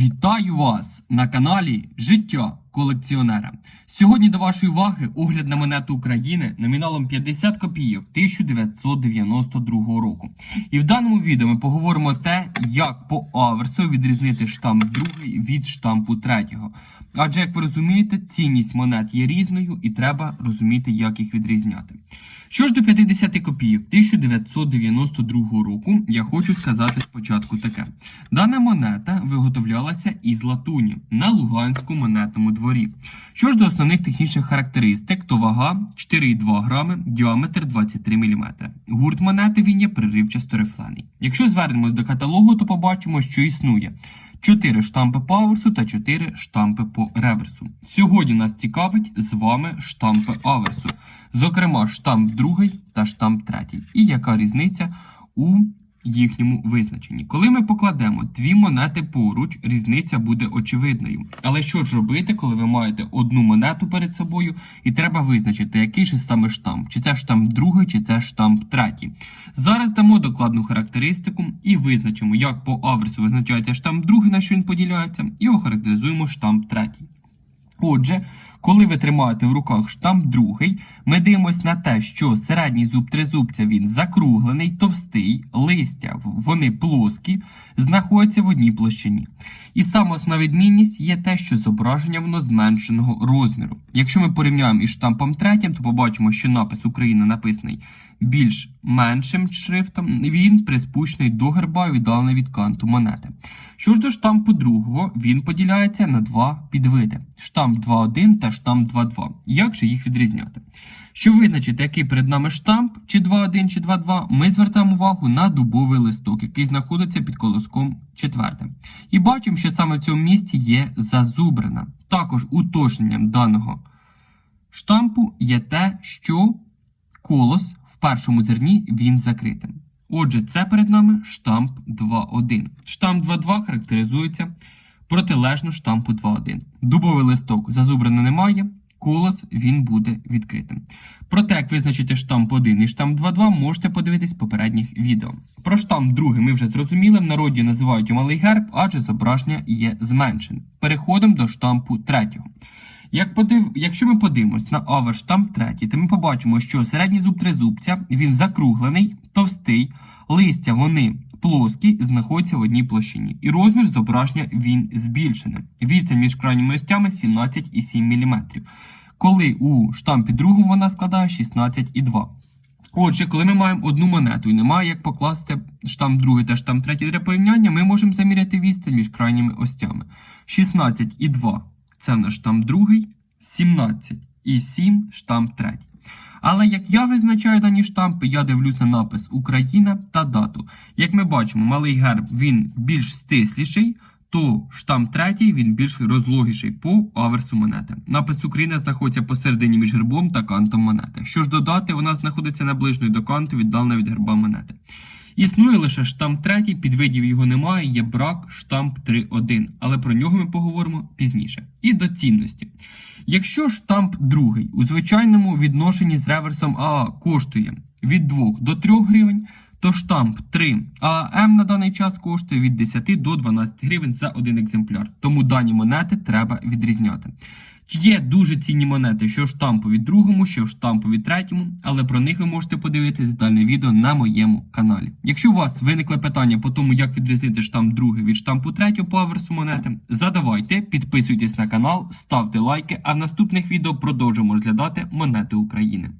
Вітаю вас на каналі Життя колекціонера. Сьогодні до вашої уваги огляд на монету України номіналом 50 копійок 1992 року. І в даному відео ми поговоримо те, як по аверсу відрізнити штамп другий від штампу третього. Адже, як ви розумієте, цінність монет є різною і треба розуміти, як їх відрізняти. Що ж до 50 копійок 1992 року, я хочу сказати спочатку таке: дана монета виготовлялася із латуні на Луганському монетному дворі. Що ж до основних технічних характеристик, то вага 4,2 грами, діаметр 23 мм. Гурт монети він є приривчасто рифлений. Якщо звернемось до каталогу, то побачимо, що існує 4 штампи по аверсу та 4 штампи по реверсу. Сьогодні нас цікавить з вами штампи аверсу, зокрема штамп другий та штамп третій. І яка різниця у їхньому визначенні. Коли ми покладемо дві монети поруч, різниця буде очевидною. Але що ж робити, коли ви маєте одну монету перед собою, і треба визначити, який же саме штамп, чи це штамп другий, чи це штамп третій. Зараз дамо докладну характеристику і визначимо, як по аверсу визначається штамп другий, на що він поділяється, і охарактеризуємо штамп третій. Отже, коли ви тримаєте в руках штамп другий, ми дивимося на те, що середній зуб тризубця він закруглений, товстий, листя вони плоскі, знаходяться в одній площині. І саме основна відмінність є те, що зображення воно зменшеного розміру. Якщо ми порівняємо із штампом третім, то побачимо, що напис Україна написаний більш меншим шрифтом, він приспущений до герба і віддалений від канту монети. Що ж до штампу другого, він поділяється на два підвиди: штамп 2.1 та штамп 2.2. Як же їх відрізняти? Щоб визначити, який перед нами штамп, чи 2.1, чи 2.2, ми звертаємо увагу на дубовий листок, який знаходиться під колоском четвертим. І бачимо, що саме в цьому місці є зазубрина. Також уточненням даного штампу є те, що колос першому зерні він закритим. Отже, це перед нами штамп 2.1. Штамп 2.2 характеризується протилежно штампу 2.1. Дубовий листок зазубрено немає, колос він буде відкритим. Про те, як визначити штамп 1 і штамп 2.2, можете подивитись в попередніх відео. Про штамп 2 ми вже зрозуміли, в народі називають малий герб, адже зображення є зменшеним. Переходимо до штампу 3. Як подив... Якщо ми подивимось на аверс штамп 3, то ми побачимо, що середній зуб тризубця він закруглений, товстий, листя вони плоскі, знаходяться в одній площині. І розмір зображення він збільшений. Відстань між крайніми остями 17,7 мм. Коли у штампі другому вона складає 16,2 Отже, коли ми маємо одну монету і немає як покласти штамп другий та штамп третій для порівняння, ми можемо заміряти відстань між крайніми остями. 16,2 це наш штамп другий, 17,7 штамп третій. Але як я визначаю дані штампи, я дивлюсь на напис Україна та дату. Як ми бачимо, малий герб він більш стисліший, то штамп третій він більш розлогіший по аверсу монети. Напис Україна знаходиться посередині між гербом та кантом монети. Що ж додати, вона знаходиться наближною до канту, віддалена від герба монети. Існує лише штамп третій, підвидів його немає, є брак штамп 3.1, але про нього ми поговоримо пізніше. І до цінності. Якщо штамп другий у звичайному відношенні з реверсом АА коштує від 2 до 3 гривень, то штамп 3 АМ на даний час коштує від 10 до 12 гривень за один екземпляр. Тому дані монети треба відрізняти. Є дуже цінні монети, що штампові другому, що штампові третьому, але про них ви можете подивитися детальне відео на моєму каналі. Якщо у вас виникли питання по тому, як відрізнити штамп другий від штампу третього по аверсу монети, задавайте, підписуйтесь на канал, ставте лайки, а в наступних відео продовжимо розглядати монети України.